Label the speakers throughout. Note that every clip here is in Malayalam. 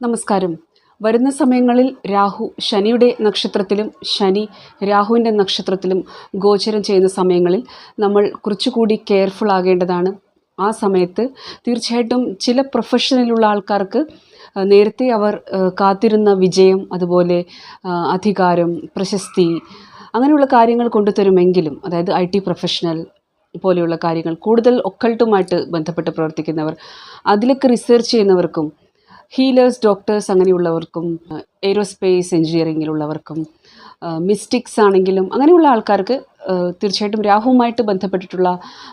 Speaker 1: നമസ്കാരം. വരുന്ന സമയങ്ങളിൽ രാഹു ശനിയുടെ നക്ഷത്രത്തിലും ശനി രാഹുവിന്റെ നക്ഷത്രത്തിലും ഗോചരം ചെയ്യുന്ന സമയങ്ങളിൽ നമ്മൾ കുറച്ചുകൂടി കെയർഫുൾ ആകേണ്ടതാണ്. ആ സമയത്ത് തീർച്ചയായിട്ടും ചില പ്രൊഫഷനിലുള്ള ആൾക്കാർക്ക് നേരത്തെ അവർ കാത്തിരുന്ന വിജയം അതുപോലെ അധികാരം പ്രശസ്തി അങ്ങനെയുള്ള കാര്യങ്ങൾ കൊണ്ടുതരുമെങ്കിലും അതായത് ഐ ടി പ്രൊഫഷണൽ പോലെയുള്ള കാര്യങ്ങൾ കൂടുതൽ ഒക്കൾട്ടുമായിട്ട് ബന്ധപ്പെട്ട് പ്രവർത്തിക്കുന്നവർ അതിലൊക്കെ റിസർച്ച് ചെയ്യുന്നവർക്കും ഹീലേഴ്സ് ഡോക്ടേഴ്സ് അങ്ങനെയുള്ളവർക്കും എയ്റോസ്പേസ് എഞ്ചിനീയറിങ്ങിലുള്ളവർക്കും മിസ്റ്റിക്സ് ആണെങ്കിലും അങ്ങനെയുള്ള ആൾക്കാർക്ക് തീർച്ചയായിട്ടും രാഹുവുമായിട്ട് ബന്ധപ്പെട്ടിട്ടുള്ള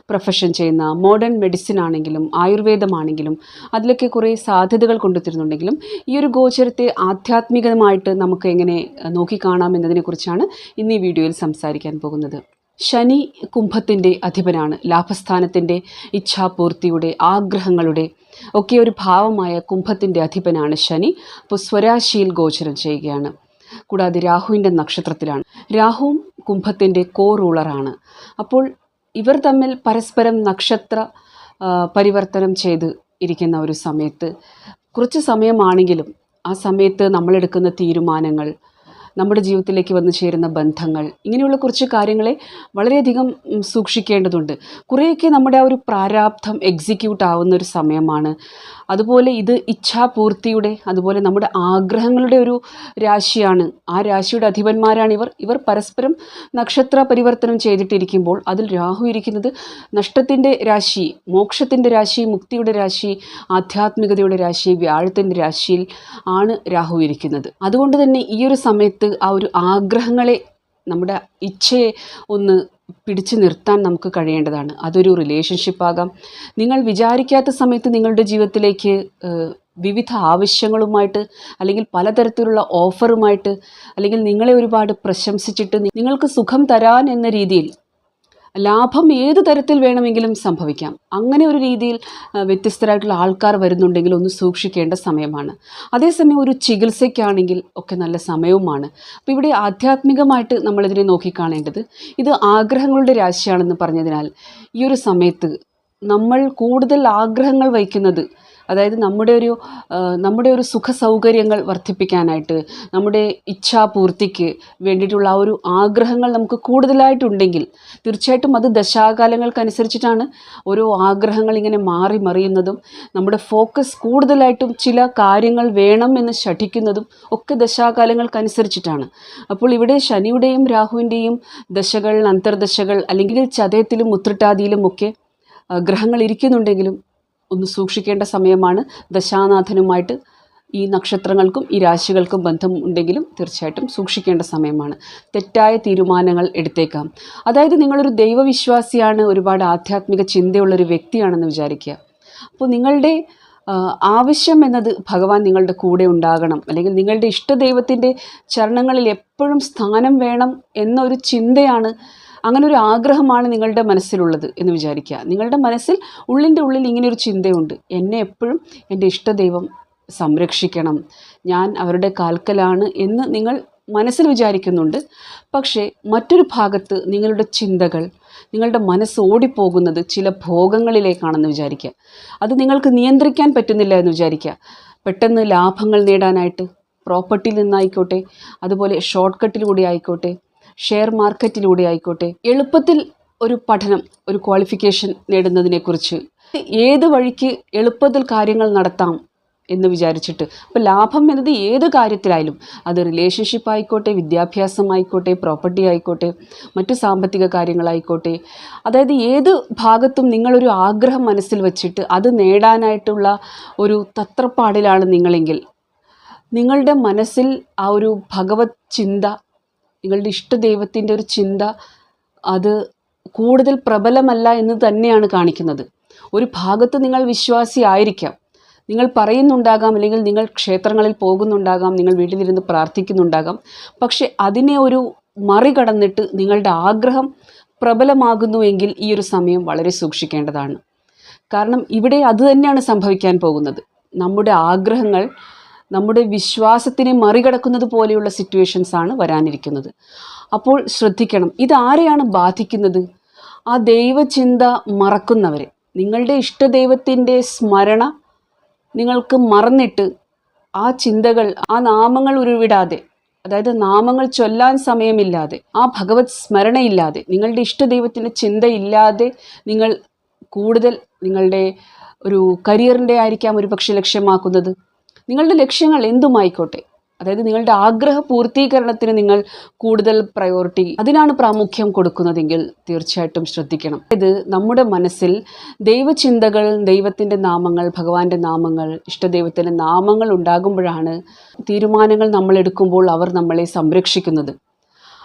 Speaker 1: പ്രൊഫഷൻ ചെയ്യുന്ന മോഡേൺ മെഡിസിൻ ആണെങ്കിലും ആയുർവേദമാണെങ്കിലും അതിലൊക്കെ കുറേ സാധ്യതകൾ കൊണ്ടുതരുന്നുണ്ടെങ്കിലും ഈ ഒരു ഗോചരത്തെ ആധ്യാത്മികമായിട്ട് നമുക്ക് എങ്ങനെ നോക്കിക്കാണാം എന്നതിനെക്കുറിച്ചാണ് ഇന്ന് ഈ വീഡിയോയിൽ സംസാരിക്കാൻ പോകുന്നത്. ശനി കുംഭത്തിന്റെ അധിപനാണ്. ലാഭസ്ഥാനത്തിന്റെ ഇച്ഛാപൂർത്തിയുടെ ആഗ്രഹങ്ങളുടെ ഒക്കെ ഒരു ഭാവമായ കുംഭത്തിന്റെ അധിപനാണ് ശനി. അപ്പോൾ സ്വരാശിയിൽ ഗോചരം ചെയ്യുകയാണ്. കൂടാതെ രാഹുവിന്റെ നക്ഷത്രത്തിലാണ്. രാഹുവും കുംഭത്തിന്റെ കോ റൂളറാണ് അപ്പോൾ ഇവർ തമ്മിൽ പരസ്പരം നക്ഷത്ര പരിവർത്തനം ചെയ്ത് ഇരിക്കുന്ന ഒരു സമയത്ത് കുറച്ച് സമയമാണെങ്കിലും ആ സമയത്ത് നമ്മളെടുക്കുന്ന തീരുമാനങ്ങൾ നമ്മുടെ ജീവിതത്തിലേക്ക് വന്നു ചേരുന്ന ബന്ധങ്ങൾ. ഇങ്ങനെയുള്ള കുറച്ച് കാര്യങ്ങളെ വളരെയധികം സൂക്ഷിക്കേണ്ടതുണ്ട്. കുറേയൊക്കെ നമ്മുടെ ആ ഒരു പ്രാരാബ്ധം എക്സിക്യൂട്ട് ആവുന്ന ഒരു സമയമാണ്. അതുപോലെ ഇത് ഇച്ഛാപൂർത്തിയുടെ അതുപോലെ നമ്മുടെ ആഗ്രഹങ്ങളുടെ ഒരു രാശിയാണ്. ആ രാശിയുടെ അധിപന്മാരാണ് ഇവർ. ഇവർ പരസ്പരം നക്ഷത്ര പരിവർത്തനം ചെയ്തിട്ടിരിക്കുമ്പോൾ അതിൽ രാഹു ഇരിക്കുന്നത് നഷ്ടത്തിന്റെ രാശി മോക്ഷത്തിന്റെ രാശി മുക്തിയുടെ രാശി ആധ്യാത്മികതയുടെ രാശി വ്യാഴത്തിന്റെ രാശിയിൽ ആണ് രാഹു ഇരിക്കുന്നത്. അതുകൊണ്ട് തന്നെ ഈ ഒരു സമയത്ത് ആ ഒരു ആഗ്രഹങ്ങളെ നമ്മുടെ ഇച്ഛയെ ഒന്ന് പിടിച്ചു നിർത്താൻ നമുക്ക് കഴിയേണ്ടതാണ്. അതൊരു റിലേഷൻഷിപ്പ് ആകാം. നിങ്ങൾ വിചാരിക്കാത്ത സമയത്ത് നിങ്ങളുടെ ജീവിതത്തിലേക്ക് വിവിധ ആവശ്യങ്ങളുമായിട്ട് അല്ലെങ്കിൽ പലതരത്തിലുള്ള ഓഫറുമായിട്ട് അല്ലെങ്കിൽ നിങ്ങളെ ഒരുപാട് പ്രശംസിച്ചിട്ട് നിങ്ങൾക്ക് സുഖം തരാൻ എന്ന രീതിയിൽ ലാഭം ഏത് തരത്തിൽ വേണമെങ്കിലും സംഭവിക്കാം. അങ്ങനെ ഒരു രീതിയിൽ വ്യത്യസ്തരായിട്ടുള്ള ആൾക്കാർ വരുന്നുണ്ടെങ്കിൽ ഒന്ന് സൂക്ഷിക്കേണ്ട സമയമാണ്. അതേസമയം ഒരു ചികിത്സയ്ക്കാണെങ്കിൽ ഒക്കെ നല്ല സമയവുമാണ്. അപ്പോൾ ഇവിടെ ആധ്യാത്മികമായിട്ട് നമ്മളിതിനെ നോക്കിക്കാണേണ്ടത് ഇത് ആഗ്രഹങ്ങളുടെ രാശിയാണെന്ന് പറഞ്ഞതിനാൽ ഈ ഒരു സമയത്ത് നമ്മൾ കൂടുതൽ ആഗ്രഹങ്ങൾ വയ്ക്കുന്നത് അതായത് നമ്മുടെ ഒരു നമ്മുടെ ഒരു സുഖ സൗകര്യങ്ങൾ വർദ്ധിപ്പിക്കാനായിട്ട് നമ്മുടെ ഇച്ഛാപൂർത്തിക്ക് വേണ്ടിയിട്ടുള്ള ആ ഒരു ആഗ്രഹങ്ങൾ നമുക്ക് കൂടുതലായിട്ടുണ്ടെങ്കിൽ തീർച്ചയായിട്ടും അത് ദശാകാലങ്ങൾക്കനുസരിച്ചിട്ടാണ് ഓരോ ആഗ്രഹങ്ങൾ ഇങ്ങനെ മാറി മറിയുന്നതും നമ്മുടെ ഫോക്കസ് കൂടുതലായിട്ടും ചില കാര്യങ്ങൾ വേണം എന്ന് ശഠിക്കുന്നതും ഒക്കെ ദശാകാലങ്ങൾക്കനുസരിച്ചിട്ടാണ്. അപ്പോൾ ഇവിടെ ശനിയുടെയും രാഹുവിന്റെയും ദശകൾ അന്തർദശകൾ അല്ലെങ്കിൽ ചതയത്തിലും ഉത്രട്ടാതിയിലും ഒക്കെ ഗ്രഹങ്ങൾ ഇരിക്കുന്നുണ്ടെങ്കിലും ഒന്ന് സൂക്ഷിക്കേണ്ട സമയമാണ്. ദശാനാഥനുമായിട്ട് ഈ നക്ഷത്രങ്ങൾക്കും ഈ രാശികൾക്കും ബന്ധം ഉണ്ടെങ്കിലും തീർച്ചയായിട്ടും സൂക്ഷിക്കേണ്ട സമയമാണ്. തെറ്റായ തീരുമാനങ്ങൾ എടുത്തേക്കാം. അതായത് നിങ്ങളൊരു ദൈവവിശ്വാസിയാണ് ഒരുപാട് ആധ്യാത്മിക ചിന്തയുള്ള ഒരു വ്യക്തിയാണെന്ന് വിചാരിക്കുക. അപ്പോൾ നിങ്ങളുടെ ആവശ്യം എന്നത് ഭഗവാൻ നിങ്ങളുടെ കൂടെ ഉണ്ടാകണം. അല്ലെങ്കിൽ നിങ്ങളുടെ ഇഷ്ടദൈവത്തിന്റെ ചരണങ്ങളിൽ എപ്പോഴും സ്ഥാനം വേണം എന്നൊരു ചിന്തയാണ് അങ്ങനെ ഒരു ആഗ്രഹമാണ് നിങ്ങളുടെ മനസ്സിലുള്ളത് എന്ന് വിചാരിക്കുക. നിങ്ങളുടെ മനസ്സിൽ ഉള്ളിന്റെ ഉള്ളിൽ ഇങ്ങനെയൊരു ചിന്തയുണ്ട്. എന്നെ എപ്പോഴും എന്റെ ഇഷ്ടദൈവം സംരക്ഷിക്കണം. ഞാൻ അവരുടെ കാൽക്കലാണ് എന്ന് നിങ്ങൾ മനസ്സിൽ വിചാരിക്കുന്നുണ്ട്. പക്ഷേ മറ്റൊരു ഭാഗത്ത് നിങ്ങളുടെ ചിന്തകൾ നിങ്ങളുടെ മനസ്സ് ഓടിപ്പോകുന്നത് ചില ഭോഗങ്ങളിലേക്കാണെന്ന് വിചാരിക്കുക. അത് നിങ്ങൾക്ക് നിയന്ത്രിക്കാൻ പറ്റുന്നില്ല എന്ന് വിചാരിക്കുക. പെട്ടെന്ന് ലാഭങ്ങൾ നേടാനായിട്ട് പ്രോപ്പർട്ടിയിൽ നിന്നായിക്കോട്ടെ അതുപോലെ ഷോർട്ട് കട്ടിലൂടെ ആയിക്കോട്ടെ ഷെയർ മാർക്കറ്റിലൂടെ ആയിക്കോട്ടെ. എളുപ്പത്തിൽ ഒരു പഠനം ഒരു ക്വാളിഫിക്കേഷൻ നേടുന്നതിനെക്കുറിച്ച്. ഏത് വഴിക്ക് എളുപ്പത്തിൽ കാര്യങ്ങൾ നടത്താം എന്ന് വിചാരിച്ചിട്ട്. അപ്പോൾ ലാഭം എന്നത് ഏത് കാര്യത്തിലായാലും അത് റിലേഷൻഷിപ്പ് ആയിക്കോട്ടെ വിദ്യാഭ്യാസം ആയിക്കോട്ടെ പ്രോപ്പർട്ടി ആയിക്കോട്ടെ മറ്റു സാമ്പത്തിക കാര്യങ്ങളായിക്കോട്ടെ. അതായത് ഏത് ഭാഗത്തും നിങ്ങളൊരു ആഗ്രഹം മനസ്സിൽ വച്ചിട്ട് അത് നേടാനായിട്ടുള്ള ഒരു തത്രപ്പാടിലാണ് നിങ്ങളെങ്കിൽ. നിങ്ങളുടെ മനസ്സിൽ ആ ഒരു ഭഗവത് ചിന്ത നിങ്ങളുടെ ഇഷ്ട ദൈവത്തിന്റെ ഒരു ചിന്ത അത് കൂടുതൽ പ്രബലമല്ല എന്ന് തന്നെയാണ് കാണിക്കുന്നത്. ഒരു ഭാഗത്ത് നിങ്ങൾ വിശ്വാസി ആയിരിക്കാം. നിങ്ങൾ പറയുന്നുണ്ടാകാം അല്ലെങ്കിൽ നിങ്ങൾ ക്ഷേത്രങ്ങളിൽ പോകുന്നുണ്ടാകാം നിങ്ങൾ വീട്ടിലിരുന്ന് പ്രാർത്ഥിക്കുന്നുണ്ടാകാം. പക്ഷെ അതിനെ ഒരു മറികടന്നിട്ട് നിങ്ങളുടെ ആഗ്രഹം പ്രബലമാകുന്നുവെങ്കിൽ ഈ ഒരു സമയം വളരെ സൂക്ഷിക്കേണ്ടതാണ്. കാരണം ഇവിടെ അത് തന്നെയാണ് സംഭവിക്കാൻ പോകുന്നത്. നമ്മുടെ ആഗ്രഹങ്ങൾ നമ്മുടെ വിശ്വാസത്തിനെ മറികടക്കുന്നത് പോലെയുള്ള സിറ്റുവേഷൻസ് ആണ് വരാനിരിക്കുന്നത്. അപ്പോൾ ശ്രദ്ധിക്കണം ഇത് ആരെയാണ് ബാധിക്കുന്നത്? ആ ദൈവചിന്ത മറക്കുന്നവരെ. നിങ്ങളുടെ ഇഷ്ടദൈവത്തിന്റെ സ്മരണ നിങ്ങൾക്ക് മറന്നിട്ട് ആ ചിന്തകൾ ആ നാമങ്ങൾ ഉരുവിടാതെ അതായത് നാമങ്ങൾ ചൊല്ലാൻ സമയമില്ലാതെ ആ ഭഗവത് സ്മരണയില്ലാതെ നിങ്ങളുടെ ഇഷ്ടദൈവത്തിന്റെ ചിന്തയില്ലാതെ നിങ്ങൾ കൂടുതൽ നിങ്ങളുടെ ഒരു കരിയറിന്റെ ആയിരിക്കാം ഒരു പക്ഷേ ലക്ഷ്യമാക്കുന്നത്. നിങ്ങളുടെ ലക്ഷ്യങ്ങൾ എന്തുമായിക്കോട്ടെ? അതായത് നിങ്ങളുടെ ആഗ്രഹ പൂർത്തീകരണത്തിന് നിങ്ങൾ കൂടുതൽ പ്രയോറിറ്റി അതിനാണ് പ്രാമുഖ്യം കൊടുക്കുന്നതെങ്കിൽ തീർച്ചയായിട്ടും ശ്രദ്ധിക്കണം. അതായത് നമ്മുടെ മനസ്സിൽ ദൈവചിന്തകൾ ദൈവത്തിന്റെ നാമങ്ങൾ ഭഗവാന്റെ നാമങ്ങൾ ഇഷ്ടദൈവത്തിന്റെ നാമങ്ങൾ ഉണ്ടാകുമ്പോഴാണ് തീരുമാനങ്ങൾ നമ്മൾ എടുക്കുമ്പോൾ അവർ നമ്മളെ സംരക്ഷിക്കുന്നത്.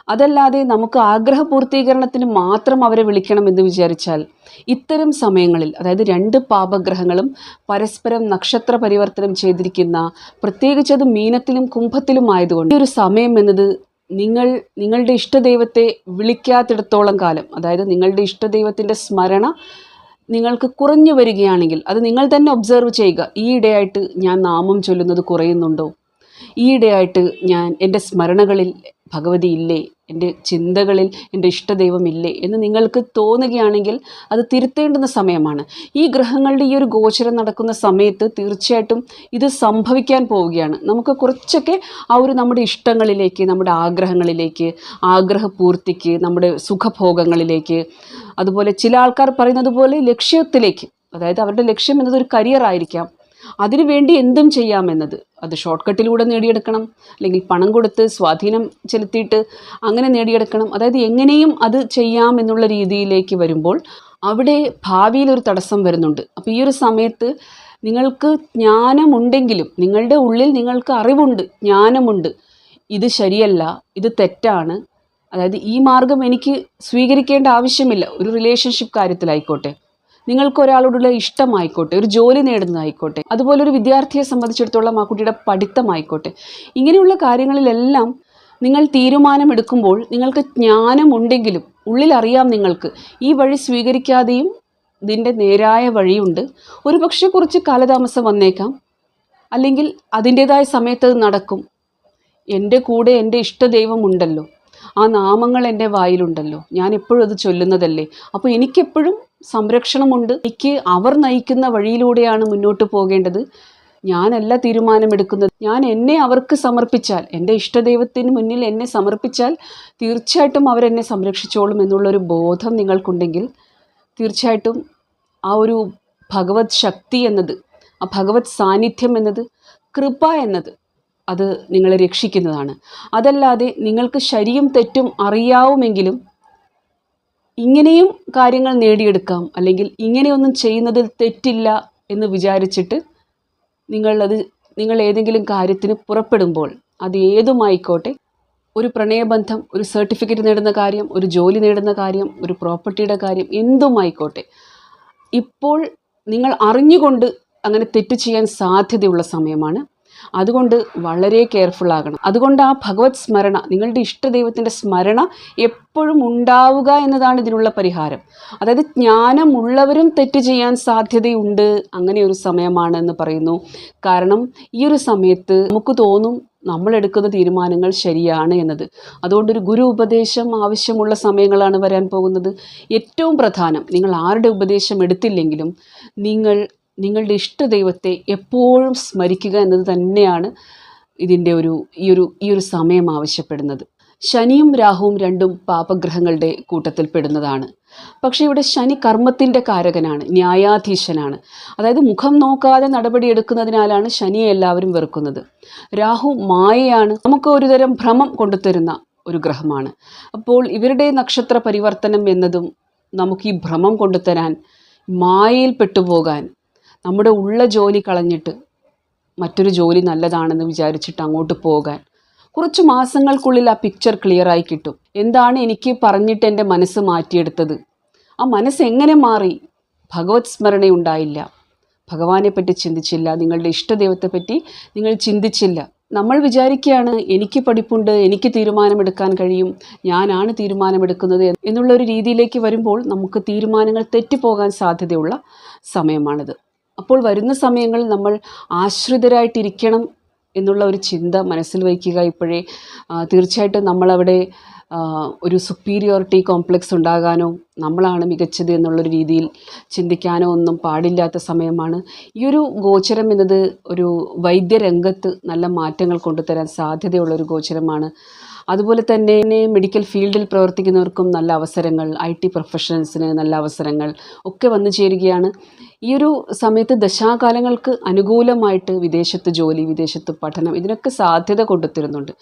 Speaker 1: അതല്ലാതെ നമുക്ക് ആഗ്രഹ പൂർത്തീകരണത്തിന് മാത്രം അവരെ വിളിക്കണമെന്ന് വിചാരിച്ചാൽ ഇത്തരം സമയങ്ങളിൽ അതായത് രണ്ട് പാപഗ്രഹങ്ങളും പരസ്പരം നക്ഷത്ര പരിവർത്തനം ചെയ്തിരിക്കുന്ന പ്രത്യേകിച്ച് അത് മീനത്തിലും കുംഭത്തിലും ആയതുകൊണ്ട് ഈ ഒരു സമയം എന്നത് നിങ്ങൾ നിങ്ങളുടെ ഇഷ്ടദൈവത്തെ വിളിക്കാത്തിടത്തോളം കാലം അതായത് നിങ്ങളുടെ ഇഷ്ടദൈവത്തിന്റെ സ്മരണ നിങ്ങൾക്ക് കുറഞ്ഞു വരികയാണെങ്കിൽ അത് നിങ്ങൾ തന്നെ ഒബ്സർവ് ചെയ്യുക. ഈ ഈയിടെയായിട്ട് ഞാൻ നാമം ചൊല്ലുന്നത് കുറയുന്നുണ്ടോ? ഈയിടെയായിട്ട് ഞാൻ എന്റെ സ്മരണകളിൽ ഭഗവതി ഇല്ലേ എന്റെ ചിന്തകളിൽ എന്റെ ഇഷ്ടദൈവം ഇല്ലേ എന്ന് നിങ്ങൾക്ക് തോന്നുകയാണെങ്കിൽ അത് തിരുത്തേണ്ടുന്ന സമയമാണ്. ഈ ഗ്രഹങ്ങളുടെ ഈ ഒരു ഗോചരം നടക്കുന്ന സമയത്ത് തീർച്ചയായിട്ടും ഇത് സംഭവിക്കാൻ പോവുകയാണ്. നമുക്ക് കുറച്ചൊക്കെ ആ ഒരു നമ്മുടെ ഇഷ്ടങ്ങളിലേക്ക് നമ്മുടെ ആഗ്രഹങ്ങളിലേക്ക് ആഗ്രഹപൂർത്തിക്ക് നമ്മുടെ സുഖഭോഗങ്ങളിലേക്ക് അതുപോലെ ചില ആൾക്കാർ പറയുന്നത് പോലെ ലക്ഷ്യത്തിലേക്ക് അതായത് അവരുടെ ലക്ഷ്യം എന്നത് ഒരു കരിയർ ആയിരിക്കാം അതിനുവേണ്ടി എന്തും ചെയ്യാമെന്നത് അത് ഷോർട്ട് കട്ടിലൂടെ നേടിയെടുക്കണം. അല്ലെങ്കിൽ പണം കൊടുത്ത് സ്വാധീനം ചെലുത്തിയിട്ട് അങ്ങനെ നേടിയെടുക്കണം. അതായത് എങ്ങനെയും അത് ചെയ്യാം എന്നുള്ള രീതിയിലേക്ക് വരുമ്പോൾ അവിടെ ഭാവിയിൽ ഒരു തടസ്സം വരുന്നുണ്ട്. അപ്പോൾ ഈ ഒരു സമയത്ത് നിങ്ങൾക്ക് ജ്ഞാനമുണ്ടെങ്കിലും നിങ്ങളുടെ ഉള്ളിൽ നിങ്ങൾക്ക് അറിവുണ്ട് ജ്ഞാനമുണ്ട് ഇത് ശരിയല്ല ഇത് തെറ്റാണ്. അതായത് ഈ മാർഗം എനിക്ക് സ്വീകരിക്കേണ്ട ആവശ്യമില്ല. ഒരു റിലേഷൻഷിപ്പ് കാര്യത്തിലായിക്കോട്ടെ. നിങ്ങൾക്ക് ഒരാളോടുള്ള ഇഷ്ടമായിക്കോട്ടെ ഒരു ജോലി നേടുന്നതായിക്കോട്ടെ അതുപോലെ ഒരു വിദ്യാർത്ഥിയെ സംബന്ധിച്ചിടത്തോളം ആ കുട്ടിയുടെ പഠിത്തമായിക്കോട്ടെ ഇങ്ങനെയുള്ള കാര്യങ്ങളിലെല്ലാം നിങ്ങൾ തീരുമാനമെടുക്കുമ്പോൾ നിങ്ങൾക്ക് ജ്ഞാനമുണ്ടെങ്കിലും ഉള്ളിലറിയാം നിങ്ങൾക്ക് ഈ വഴി സ്വീകരിക്കാതെയും ഇതിന്റെ നേരായ വഴിയുണ്ട്. ഒരു പക്ഷേ കുറച്ച് കാലതാമസം വന്നേക്കാം അല്ലെങ്കിൽ അതിന്റേതായ സമയത്ത് നടക്കും. എന്റെ കൂടെ എന്റെ ഇഷ്ടദൈവം ഉണ്ടല്ലോ ആ നാമങ്ങൾ എന്റെ വായിലുണ്ടല്ലോ. ഞാൻ എപ്പോഴും അത് ചൊല്ലുന്നതല്ലേ. അപ്പോൾ എനിക്കെപ്പോഴും സംരക്ഷണമുണ്ട്. എനിക്ക് അവർ നയിക്കുന്ന വഴിയിലൂടെയാണ് മുന്നോട്ട് പോകേണ്ടത്. ഞാനല്ല തീരുമാനമെടുക്കുന്നത്. ഞാൻ എന്നെ അവർക്ക് സമർപ്പിച്ചാൽ എന്റെ ഇഷ്ടദൈവത്തിന് മുന്നിൽ എന്നെ സമർപ്പിച്ചാൽ തീർച്ചയായിട്ടും അവരെന്നെ സംരക്ഷിച്ചോളും എന്നുള്ളൊരു ബോധം നിങ്ങൾക്കുണ്ടെങ്കിൽ തീർച്ചയായിട്ടും ആ ഒരു ഭഗവത് ശക്തി എന്നത് ആ ഭഗവത് സാന്നിധ്യം എന്നത് കൃപ എന്നത് അത് നിങ്ങളെ രക്ഷിക്കുന്നതാണ്. അതല്ലാതെ നിങ്ങൾക്ക് ശരിയും തെറ്റും അറിയാവുമെങ്കിലും ഇങ്ങനെയും കാര്യങ്ങൾ നേടിയെടുക്കാം. അല്ലെങ്കിൽ ഇങ്ങനെയൊന്നും ചെയ്യുന്നതിൽ തെറ്റില്ല എന്ന് വിചാരിച്ചിട്ട് നിങ്ങളത് നിങ്ങൾ ഏതെങ്കിലും കാര്യത്തിന് പുറപ്പെടുമ്പോൾ അത് ഏതുമായിക്കോട്ടെ ഒരു പ്രണയബന്ധം ഒരു സർട്ടിഫിക്കറ്റ് നേടുന്ന കാര്യം ഒരു ജോലി നേടുന്ന കാര്യം ഒരു പ്രോപ്പർട്ടിയുടെ കാര്യം എന്തുമായിക്കോട്ടെ. ഇപ്പോൾ നിങ്ങൾ അറിഞ്ഞുകൊണ്ട് അങ്ങനെ തെറ്റ് ചെയ്യാൻ സാധ്യതയുള്ള സമയമാണ്. അതുകൊണ്ട് വളരെ കെയർഫുൾ ആകണം. അതുകൊണ്ട് ആ ഭഗവത് സ്മരണ നിങ്ങളുടെ ഇഷ്ടദൈവത്തിന്റെ സ്മരണ എപ്പോഴും ഉണ്ടാവുക എന്നതാണ് ഇതിനുള്ള പരിഹാരം. അതായത് ജ്ഞാനമുള്ളവരും തെറ്റ് ചെയ്യാൻ സാധ്യതയുണ്ട് അങ്ങനെ ഒരു സമയമാണ് എന്ന് പറയുന്നു. കാരണം ഈ ഒരു സമയത്ത് നമുക്ക് തോന്നും നമ്മൾ എടുക്കുന്ന തീരുമാനങ്ങൾ ശരിയാണ് എന്നത്. അതുകൊണ്ടൊരു ഗുരു ഉപദേശം ആവശ്യമുള്ള സമയങ്ങളാണ് വരാൻ പോകുന്നത്. ഏറ്റവും പ്രധാനം നിങ്ങൾ ആരുടെ ഉപദേശം എടുത്തില്ലെങ്കിലും നിങ്ങൾ നിങ്ങളുടെ ഇഷ്ട ദൈവത്തെ എപ്പോഴും സ്മരിക്കുക എന്നത് തന്നെയാണ് ഇതിന്റെ ഒരു ഈ ഒരു ഈ ഒരു സമയം ആവശ്യപ്പെടുന്നത്. ശനിയും രാഹുവും രണ്ടും പാപഗ്രഹങ്ങളുടെ കൂട്ടത്തിൽ പെടുന്നതാണ്. പക്ഷേ ഇവിടെ ശനി കർമ്മത്തിന്റെ കാരകനാണ് ന്യായാധീശനാണ്. അതായത് മുഖം നോക്കാതെ നടപടി എടുക്കുന്നതിനാലാണ് ശനിയെ എല്ലാവരും വെറുക്കുന്നത്. രാഹു മായയാണ് നമുക്ക് ഒരുതരം ഭ്രമം കൊണ്ടുതരുന്ന ഒരു ഗ്രഹമാണ്. അപ്പോൾ ഇവരുടെ നക്ഷത്ര പരിവർത്തനം എന്നതും നമുക്ക് ഈ ഭ്രമം കൊണ്ടുതരാൻ മായയിൽ പെട്ടുപോകാൻ നമ്മുടെ ഉള്ള ജോലി കളഞ്ഞിട്ട് മറ്റൊരു ജോലി നല്ലതാണെന്ന് വിചാരിച്ചിട്ട് അങ്ങോട്ട് പോകാൻ. കുറച്ച് മാസങ്ങൾക്കുള്ളിൽ ആ പിക്ചർ ക്ലിയറായി കിട്ടും. എന്താണ് എനിക്ക് പറഞ്ഞിട്ട് എന്റെ മനസ്സ് മാറ്റിയെടുത്തത്? ആ മനസ്സ് എങ്ങനെ മാറി? ഭഗവത് സ്മരണ ഉണ്ടായില്ല. ഭഗവാനെ പറ്റി ചിന്തിച്ചില്ല. നിങ്ങളുടെ ഇഷ്ടദൈവത്തെ പറ്റി നിങ്ങൾ ചിന്തിച്ചില്ല. നമ്മൾ വിചാരിക്കുകയാണ് എനിക്ക് പഠിപ്പുണ്ട് എനിക്ക് തീരുമാനമെടുക്കാൻ കഴിയും ഞാനാണ് തീരുമാനമെടുക്കുന്നത് എന്നുള്ള ഒരു രീതിയിലേക്ക് വരുമ്പോൾ നമുക്ക് തീരുമാനങ്ങൾ തെറ്റിപ്പോകാൻ സാധ്യതയുള്ള സമയമാണിത്. അപ്പോൾ വരുന്ന സമയങ്ങളിൽ നമ്മൾ ആശ്രിതരായിട്ടിരിക്കണം എന്നുള്ള ഒരു ചിന്ത മനസ്സിൽ വയ്ക്കുക. ഇപ്പോഴേ തീർച്ചയായിട്ടും നമ്മളവിടെ ഒരു സുപ്പീരിയോറിറ്റി കോംപ്ലക്സ് ഉണ്ടാകാനോ നമ്മളാണ് മികച്ചത് എന്നുള്ളൊരു രീതിയിൽ ചിന്തിക്കാനോ ഒന്നും പാടില്ലാത്ത സമയമാണ്. ഈ ഒരു ഗോചരം എന്നത് ഒരു വൈദ്യരംഗത്ത് നല്ല മാറ്റങ്ങൾ കൊണ്ടുതരാൻ സാധ്യതയുള്ളൊരു ഗോചരമാണ്. അതുപോലെ തന്നെ മെഡിക്കൽ ഫീൽഡിൽ പ്രവർത്തിക്കുന്നവർക്കും നല്ല അവസരങ്ങൾ ഐ ടി പ്രൊഫഷണൽസിന് നല്ല അവസരങ്ങൾ ഒക്കെ വന്നു ചേരുകയാണ്. ഈ ഒരു സമയത്ത് ദശാകാലങ്ങൾക്ക് അനുകൂലമായിട്ട് വിദേശത്ത് ജോലി വിദേശത്ത് പഠനം ഇതിനൊക്കെ സാധ്യത കൊണ്ടുത്തരുന്നുണ്ട്.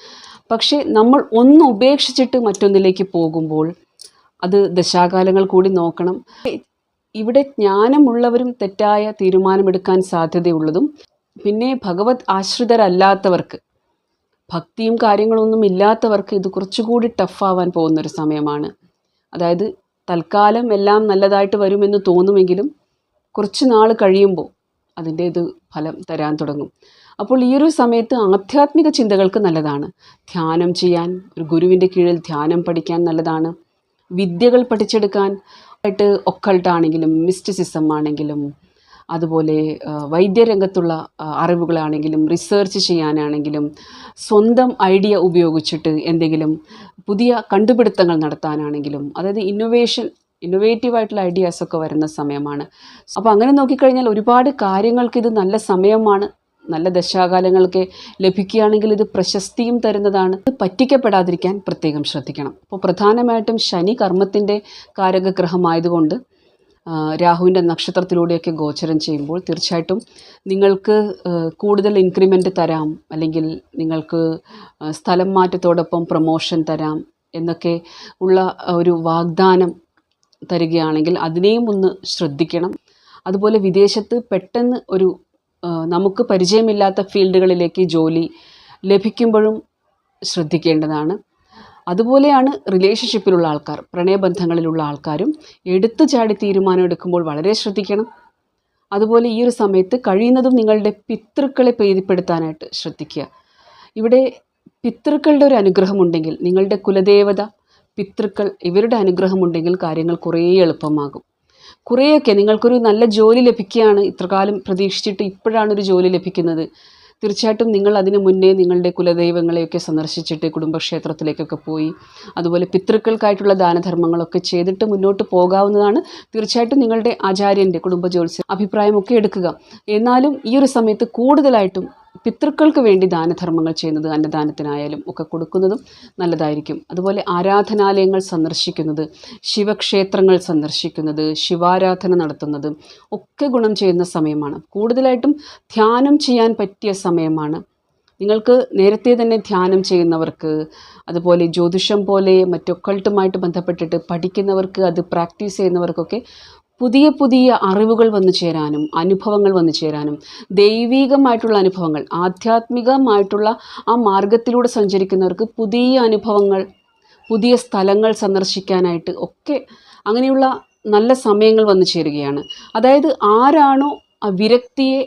Speaker 1: പക്ഷേ നമ്മൾ ഒന്ന് ഉപേക്ഷിച്ചിട്ട് മറ്റൊന്നിലേക്ക് പോകുമ്പോൾ അത് ദശാകാലങ്ങൾ കൂടി നോക്കണം. ഇവിടെ ജ്ഞാനമുള്ളവരും തെറ്റായ തീരുമാനമെടുക്കാൻ സാധ്യതയുള്ളതും പിന്നെ ഭഗവത് ആശ്രിതരല്ലാത്തവർക്ക് ഭക്തിയും കാര്യങ്ങളൊന്നും ഇല്ലാത്തവർക്ക് ഇത് കുറച്ചുകൂടി ടഫാവാൻ പോകുന്നൊരു സമയമാണ്. അതായത് തൽക്കാലം എല്ലാം നല്ലതായിട്ട് വരുമെന്ന് തോന്നുമെങ്കിലും കുറച്ച് നാൾ കഴിയുമ്പോൾ അതിന്റെ ഇത് ഫലം തരാൻ തുടങ്ങും. അപ്പോൾ ഈ ഒരു സമയത്ത് ആധ്യാത്മിക ചിന്തകൾക്ക് നല്ലതാണ്. ധ്യാനം ചെയ്യാൻ ഒരു ഗുരുവിന്റെ കീഴിൽ ധ്യാനം പഠിക്കാൻ നല്ലതാണ്. വിദ്യകൾ പഠിച്ചെടുക്കാൻ ആയിട്ട് ഒക്കൾട്ടാണെങ്കിലും മിസ്റ്റിസിസം ആണെങ്കിലും അതുപോലെ വൈദ്യരംഗത്തുള്ള അറിവുകളാണെങ്കിലും റിസർച്ച് ചെയ്യാനാണെങ്കിലും സ്വന്തം ഐഡിയ ഉപയോഗിച്ചിട്ട് എന്തെങ്കിലും പുതിയ കണ്ടുപിടുത്തങ്ങൾ നടത്താനാണെങ്കിലും അതായത് ഇന്നൊവേഷൻ ഇന്നൊവേറ്റീവ് ആയിട്ടുള്ള ഐഡിയാസ് ഒക്കെ വരുന്ന സമയമാണ്. അപ്പോൾ അങ്ങനെ നോക്കിക്കഴിഞ്ഞാൽ ഒരുപാട് കാര്യങ്ങൾക്ക് ഇത് നല്ല സമയമാണ്. നല്ല ദശാകാലങ്ങൾക്ക് ലഭിക്കുകയാണെങ്കിൽ ഇത് പ്രശസ്തിയും തരുന്നതാണ്. ഇത് പറ്റിക്കപ്പെടാതിരിക്കാൻ പ്രത്യേകം ശ്രദ്ധിക്കണം. അപ്പോൾ പ്രധാനമായിട്ടും ശനി കർമ്മത്തിന്റെ കാരകഗ്രഹമായതുകൊണ്ട് രാഹുവിന്റെ നക്ഷത്രത്തിലൂടെയൊക്കെ ഗോചരം ചെയ്യുമ്പോൾ തീർച്ചയായിട്ടും നിങ്ങൾക്ക് കൂടുതൽ ഇൻക്രിമെന്റ് തരാം അല്ലെങ്കിൽ നിങ്ങൾക്ക് സ്ഥലം മാറ്റത്തോടൊപ്പം പ്രൊമോഷൻ തരാം എന്നൊക്കെ ഉള്ള ഒരു വാഗ്ദാനം തരികയാണെങ്കിൽ അതിനെയും ഒന്ന് ശ്രദ്ധിക്കണം. അതുപോലെ വിദേശത്ത് പെട്ടെന്ന് ഒരു നമുക്ക് പരിചയമില്ലാത്ത ഫീൽഡുകളിലേക്ക് ജോലി ലഭിക്കുമ്പോഴും ശ്രദ്ധിക്കേണ്ടതാണ്. അതുപോലെയാണ് റിലേഷൻഷിപ്പിലുള്ള ആൾക്കാർ പ്രണയബന്ധങ്ങളിലുള്ള ആൾക്കാരും എടുത്തു ചാടി തീരുമാനം എടുക്കുമ്പോൾ വളരെ ശ്രദ്ധിക്കണം. അതുപോലെ ഈ ഒരു സമയത്ത് കഴിയുന്നതും നിങ്ങളുടെ പിതൃക്കളെ പ്രീതിപ്പെടുത്താനായിട്ട് ശ്രദ്ധിക്കുക. ഇവിടെ പിതൃക്കളുടെ ഒരു അനുഗ്രഹമുണ്ടെങ്കിൽ നിങ്ങളുടെ കുലദേവത പിതൃക്കൾ ഇവരുടെ അനുഗ്രഹമുണ്ടെങ്കിൽ കാര്യങ്ങൾ കുറേ എളുപ്പമാകും. കുറേയൊക്കെ നിങ്ങൾക്കൊരു നല്ല ജോലി ലഭിക്കുകയാണ് ഇത്രകാലം പ്രതീക്ഷിച്ചിട്ട് ഇപ്പോഴാണ് ഒരു ജോലി ലഭിക്കുന്നത്. തീർച്ചയായിട്ടും നിങ്ങൾ അതിനു മുന്നേ നിങ്ങളുടെ കുലദൈവങ്ങളെയൊക്കെ സന്ദർശിച്ചിട്ട് കുടുംബക്ഷേത്രത്തിലേക്കൊക്കെ പോയി അതുപോലെ പിതൃക്കൾക്കായിട്ടുള്ള ദാനധർമ്മങ്ങളൊക്കെ ചെയ്തിട്ട് മുന്നോട്ട് പോകാവുന്നതാണ് തീർച്ചയായിട്ടും നിങ്ങളുടെ ആചാര്യന്റെ കുടുംബ ജ്യോത്സ്യ അഭിപ്രായമൊക്കെ എടുക്കുക. എന്നാലും ഈ ഒരു സമയത്ത് കൂടുതലായിട്ടും പിതൃക്കൾക്ക് വേണ്ടി ദാനധർമ്മങ്ങൾ ചെയ്യുന്നത് അന്നദാനത്തിനായാലും ഒക്കെ കൊടുക്കുന്നതും നല്ലതായിരിക്കും. അതുപോലെ ആരാധനാലയങ്ങൾ സന്ദർശിക്കുന്നത് ശിവക്ഷേത്രങ്ങൾ സന്ദർശിക്കുന്നത് ശിവാരാധന നടത്തുന്നത് ഒക്കെ ഗുണം ചെയ്യുന്ന സമയമാണ്. കൂടുതലായിട്ടും ധ്യാനം ചെയ്യാൻ പറ്റിയ സമയമാണ്. നിങ്ങൾക്ക് നേരത്തെ തന്നെ ധ്യാനം ചെയ്യുന്നവർക്ക് അതുപോലെ ജ്യോതിഷം പോലെ മറ്റൊക്കൾട്ടുമായിട്ട് ബന്ധപ്പെട്ടിട്ട് പഠിക്കുന്നവർക്ക് അത് പ്രാക്ടീസ് ചെയ്യുന്നവർക്കൊക്കെ പുതിയ പുതിയ അറിവുകൾ വന്നു ചേരാനും അനുഭവങ്ങൾ വന്നു ചേരാനും ദൈവീകമായിട്ടുള്ള അനുഭവങ്ങൾ ആധ്യാത്മികമായിട്ടുള്ള ആ മാർഗത്തിലൂടെ സഞ്ചരിക്കുന്നവർക്ക് പുതിയ അനുഭവങ്ങൾ പുതിയ സ്ഥലങ്ങൾ സന്ദർശിക്കാനായിട്ട് ഒക്കെ അങ്ങനെയുള്ള നല്ല സമയങ്ങൾ വന്നു ചേരുകയാണ്. അതായത് ആരാണോ ആ വിരക്തിയെ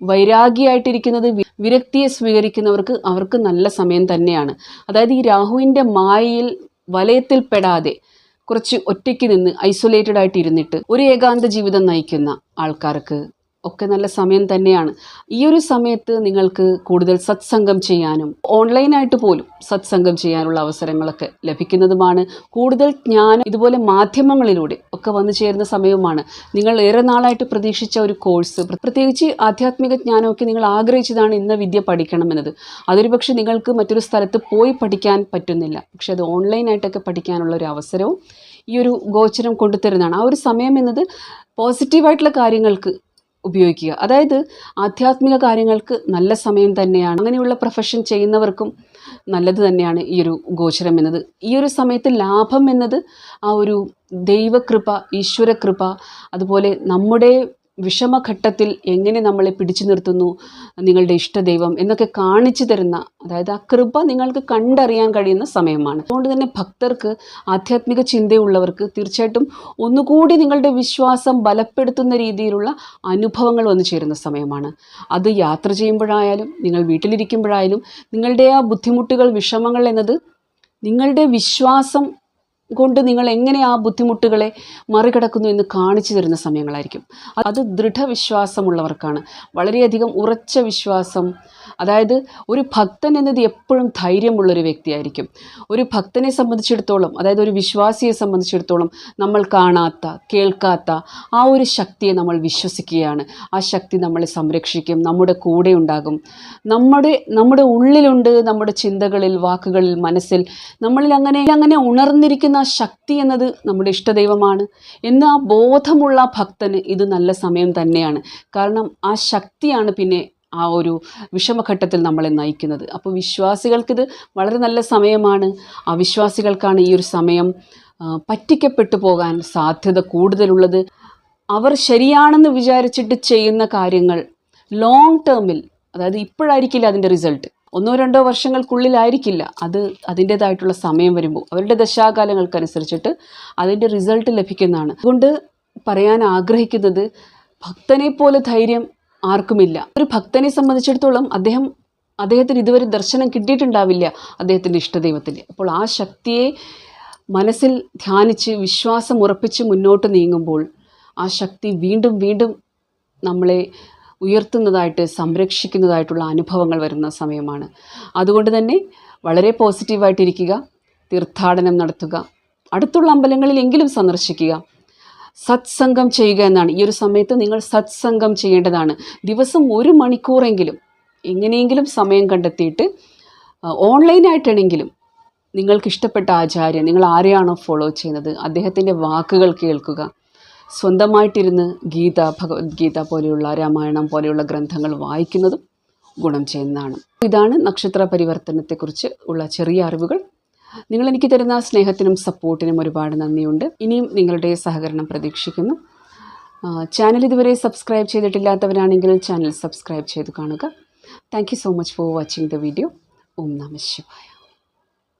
Speaker 1: വൈരാഗിയായിട്ടിരിക്കുന്നത് വിരക്തിയെ സ്വീകരിക്കുന്നവർക്ക് അവർക്ക് നല്ല സമയം തന്നെയാണ്. അതായത് ഈ രാഹുവിന്റെ മായയിൽ വലയത്തിൽപ്പെടാതെ കുറച്ച് ഒറ്റയ്ക്ക് നിന്ന് ഐസൊലേറ്റഡ് ആയിട്ട് ഇരുന്നിട്ട് ഒരു ഏകാന്ത ജീവിതം നയിക്കുന്ന ആൾക്കാർക്ക് ഒക്കെ നല്ല സമയം തന്നെയാണ്. ഈ ഒരു സമയത്ത് നിങ്ങൾക്ക് കൂടുതൽ സത്സംഗം ചെയ്യാനും ഓൺലൈനായിട്ട് പോലും സത്സംഗം ചെയ്യാനുള്ള അവസരങ്ങളൊക്കെ ലഭിക്കുന്നതുമാണ്. കൂടുതൽ ജ്ഞാനം ഇതുപോലെ മാധ്യമങ്ങളിലൂടെ ഒക്കെ വന്നു ചേരുന്ന സമയവുമാണ്. നിങ്ങൾ ഏറെ നാളായിട്ട് പ്രതീക്ഷിച്ച ഒരു കോഴ്സ് പ്രത്യേകിച്ച് ആധ്യാത്മിക ജ്ഞാനമൊക്കെ നിങ്ങൾ ആഗ്രഹിച്ചതാണ് ഇന്ന് വിദ്യ പഠിക്കണമെന്നത്. അതൊരു പക്ഷേ നിങ്ങൾക്ക് മറ്റൊരു സ്ഥലത്ത് പോയി പഠിക്കാൻ പറ്റുന്നില്ല. പക്ഷെ അത് ഓൺലൈനായിട്ടൊക്കെ പഠിക്കാനുള്ള ഒരു അവസരവും ഈ ഒരു ഗോചരം കൊണ്ടുതരുന്നതാണ്. ആ ഒരു സമയം എന്നത് പോസിറ്റീവായിട്ടുള്ള കാര്യങ്ങൾക്ക് ഉപയോഗിക്കുക. അതായത് ആധ്യാത്മിക കാര്യങ്ങൾക്ക് നല്ല സമയം തന്നെയാണ്. അങ്ങനെയുള്ള പ്രൊഫഷൻ ചെയ്യുന്നവർക്കും നല്ലത് തന്നെയാണ് ഈ ഒരു ഗോചരം എന്നത്. ഈ ഒരു സമയത്ത് ലാഭം എന്നത് ആ ഒരു ദൈവകൃപ ഈശ്വരകൃപ അതുപോലെ നമ്മുടെ വിഷമഘട്ടത്തിൽ എങ്ങനെ നമ്മളെ പിടിച്ചു നിർത്തുന്നു നിങ്ങളുടെ ഇഷ്ടദൈവം എന്നൊക്കെ കാണിച്ചു തരുന്ന അതായത് ആ കൃപ നിങ്ങൾക്ക് കണ്ടറിയാൻ കഴിയുന്ന സമയമാണ്. അതുകൊണ്ട് തന്നെ ഭക്തർക്ക് ആധ്യാത്മിക ചിന്തയുള്ളവർക്ക് തീർച്ചയായിട്ടും ഒന്നുകൂടി നിങ്ങളുടെ വിശ്വാസം ബലപ്പെടുത്തുന്ന രീതിയിലുള്ള അനുഭവങ്ങൾ വന്നു ചേരുന്ന സമയമാണ്. അത് യാത്ര ചെയ്യുമ്പോഴായാലും നിങ്ങൾ വീട്ടിലിരിക്കുമ്പോഴായാലും നിങ്ങളുടെ ആ ബുദ്ധിമുട്ടുകൾ വിഷമങ്ങൾ എന്നത് നിങ്ങളുടെ വിശ്വാസം കൊണ്ട് നിങ്ങൾ എങ്ങനെ ആ ബുദ്ധിമുട്ടുകളെ മറികടക്കുന്നു എന്ന് കാണിച്ചു തരുന്ന സമയങ്ങളായിരിക്കും. അത് ദൃഢവിശ്വാസമുള്ളവർക്കാണ്. വളരെയധികം ഉറച്ച വിശ്വാസം. അതായത് ഒരു ഭക്തൻ എന്നത് എപ്പോഴും ധൈര്യമുള്ളൊരു വ്യക്തിയായിരിക്കും. ഒരു ഭക്തനെ സംബന്ധിച്ചിടത്തോളം അതായത് ഒരു വിശ്വാസിയെ സംബന്ധിച്ചിടത്തോളം നമ്മൾ കാണാത്ത കേൾക്കാത്ത ആ ഒരു ശക്തിയെ നമ്മൾ വിശ്വസിക്കുകയാണ്. ആ ശക്തി നമ്മളെ സംരക്ഷിക്കും നമ്മുടെ കൂടെ ഉണ്ടാകും. നമ്മുടെ നമ്മുടെ ഉള്ളിലുണ്ട് നമ്മുടെ ചിന്തകളിൽ വാക്കുകളിൽ മനസ്സിൽ. നമ്മളിൽ അങ്ങനെ അങ്ങനെ ഉണർന്നിരിക്കുന്ന ആ ശക്തി എന്നത് നമ്മുടെ ഇഷ്ടദൈവമാണ് എന്ന ആ ബോധമുള്ള ഭക്തന് ഇത് നല്ല സമയം തന്നെയാണ്. കാരണം ആ ശക്തിയാണ് പിന്നെ ആ ഒരു വിഷമഘട്ടത്തിൽ നമ്മളെ നയിക്കുന്നത്. അപ്പോൾ വിശ്വാസികൾക്കിത് വളരെ നല്ല സമയമാണ്. അവിശ്വാസികൾക്കാണ് ഈ ഒരു സമയം പറ്റിക്കപ്പെട്ടു പോകാൻ സാധ്യത കൂടുതലുള്ളത്. അവർ ശരിയാണെന്ന് വിചാരിച്ചിട്ട് ചെയ്യുന്ന കാര്യങ്ങൾ ലോങ് ടേമിൽ അതായത് ഇപ്പോഴായിരിക്കില്ല അതിന്റെ റിസൾട്ട് ഒന്നോ രണ്ടോ വർഷങ്ങൾക്കുള്ളിലായിരിക്കില്ല. അത് അതിന്റേതായിട്ടുള്ള സമയം വരുമ്പോൾ. അവരുടെ ദശാകാലങ്ങൾക്കനുസരിച്ചിട്ട് അതിന്റെ റിസൾട്ട് ലഭിക്കുന്നതാണ്. അതുകൊണ്ട് പറയാൻ ആഗ്രഹിക്കുന്നത് ഭക്തനെ പോലെ ധൈര്യം ആർക്കുമില്ല. ഒരു ഭക്തനെ സംബന്ധിച്ചിടത്തോളം അദ്ദേഹം അദ്ദേഹത്തിന് ഇതുവരെ ദർശനം കിട്ടിയിട്ടുണ്ടാവില്ല അദ്ദേഹത്തിന്റെ ഇഷ്ടദൈവത്തിൽ അപ്പോൾ ആ ശക്തിയെ മനസ്സിൽ ധ്യാനിച്ച് വിശ്വാസം ഉറപ്പിച്ച് മുന്നോട്ട് നീങ്ങുമ്പോൾ ആ ശക്തി വീണ്ടും വീണ്ടും നമ്മളെ ഉയർത്തുന്നതായിട്ട് സംരക്ഷിക്കുന്നതായിട്ടുള്ള അനുഭവങ്ങൾ വരുന്ന സമയമാണ്. അതുകൊണ്ട് തന്നെ വളരെ പോസിറ്റീവായിട്ടിരിക്കുക തീർത്ഥാടനം നടത്തുക അടുത്തുള്ള അമ്പലങ്ങളിലെങ്കിലും സന്ദർശിക്കുക. സത്സംഗം ചെയ്യുക എന്നാണ്. ഈ ഒരു സമയത്ത് നിങ്ങൾ സത്സംഗം ചെയ്യേണ്ടതാണ്. ദിവസം ഒരു മണിക്കൂറെങ്കിലും എങ്ങനെയെങ്കിലും സമയം കണ്ടെത്തിയിട്ട് ഓൺലൈനായിട്ടാണെങ്കിലും നിങ്ങൾക്ക് ഇഷ്ടപ്പെട്ട ആചാര്യൻ നിങ്ങൾ ആരെയാണോ ഫോളോ ചെയ്യുന്നത് അദ്ദേഹത്തിന്റെ വാക്കുകൾ കേൾക്കുക. സ്വന്തമായിട്ടിരുന്ന് ഗീത ഭഗവത്ഗീത പോലെയുള്ള രാമായണം പോലെയുള്ള ഗ്രന്ഥങ്ങൾ വായിക്കുന്നതും ഗുണം ചെയ്യുന്നതാണ്. ഇതാണ് നക്ഷത്ര പരിവർത്തനത്തെക്കുറിച്ച് ഉള്ള ചെറിയ അറിവുകൾ. നിങ്ങൾ എനിക്ക് തരുന്ന സ്നേഹത്തിനും സപ്പോർട്ടിനും ഒരുപാട് നന്ദിയുണ്ട്. ഇനിയും നിങ്ങളുടെ സഹകരണം പ്രതീക്ഷിക്കുന്നു. ചാനൽ ഇതുവരെ സബ്സ്ക്രൈബ് ചെയ്തിട്ടില്ലാത്തവരാണെങ്കിൽ ചാനൽ സബ്സ്ക്രൈബ് ചെയ്ത് കാണുക. Thank so much for watching the video. Om നമ ശിവായ.